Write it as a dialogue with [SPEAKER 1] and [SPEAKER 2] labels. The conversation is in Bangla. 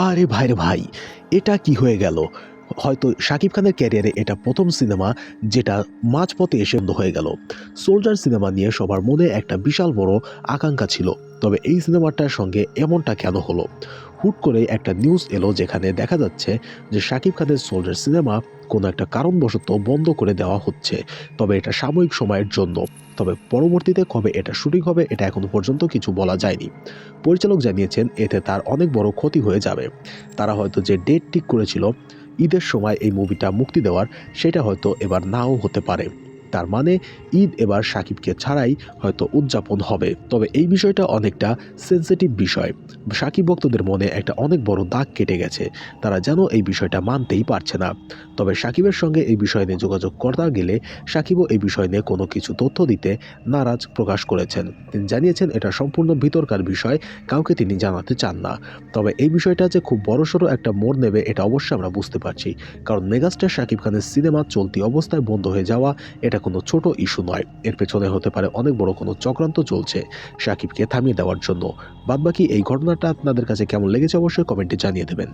[SPEAKER 1] আরে ভাই রে ভাই এটা কি হয়ে গেল? হয়তো শাকিব খানের ক্যারিয়ারে এটা প্রথম সিনেমা যেটা মাঝপথে এসে বন্ধ হয়ে গেল। সোলজার সিনেমা নিয়ে সবার মনে একটা বিশাল বড় আকাঙ্ক্ষা ছিল, তবে এই সিনেমাটার সঙ্গে এমনটা কেন হলো? হুট করে একটা নিউজ এলো যেখানে দেখা যাচ্ছে যে শাকিব খানের সোলজার সিনেমা কোনো একটা কারণবশত বন্ধ করে দেওয়া হচ্ছে, তবে এটা সাময়িক সময়ের জন্য। তবে পরবর্তীতে কবে এটা শুটিং হবে এটা এখনও পর্যন্ত কিছু বলা যায়নি। পরিচালক জানিয়েছেন, এতে তার অনেক বড় ক্ষতি হয়ে যাবে। তারা হয়তো যে ডেট ঠিক করেছিল ঈদের সময় এই মুভিটা মুক্তি দেওয়ার সেটা হয়তো এবার নাও হতে পারে। তার মানে ঈদ এবার সাকিবকে ছাড়াই হয়তো উদযাপন হবে। তবে এই বিষয়টা অনেকটা সেন্সিটিভ বিষয়। সাকিব ভক্তদের মনে একটা অনেক বড় দাগ কেটে গেছে। তারা যেন এই বিষয়টা মানতেই পারছে না। তবে সাকিবের সঙ্গে এই বিষয় নিয়ে যোগাযোগ করতে গেলে সাকিবও এই বিষয় নিয়ে কোনো কিছু তথ্য দিতে নারাজ প্রকাশ করেছেন। তিনি জানিয়েছেন, এটা সম্পূর্ণ ভিতরকার বিষয়, কাউকে তিনি জানাতে চান না। তবে এই বিষয়টা যে খুব বড়সড় একটা মোড় নেবে, এটা অবশ্যই আমরা বুঝতে পারছি। কারণ মেগাস্টার শাকিব খানের সিনেমা চলতি অবস্থায় বন্ধ হয়ে যাওয়া, এটা কোনো ছোট ইস্যু নয়। এর পেছনে হতে পারে অনেক বড় কোনো চক্রান্ত চলছে সাকিবকে থামিয়ে দেওয়ার জন্য। বাদবাকি এই ঘটনাটা আপনাদের কাছে কেমন লেগেছে অবশ্যই কমেন্টে জানিয়ে দেবেন।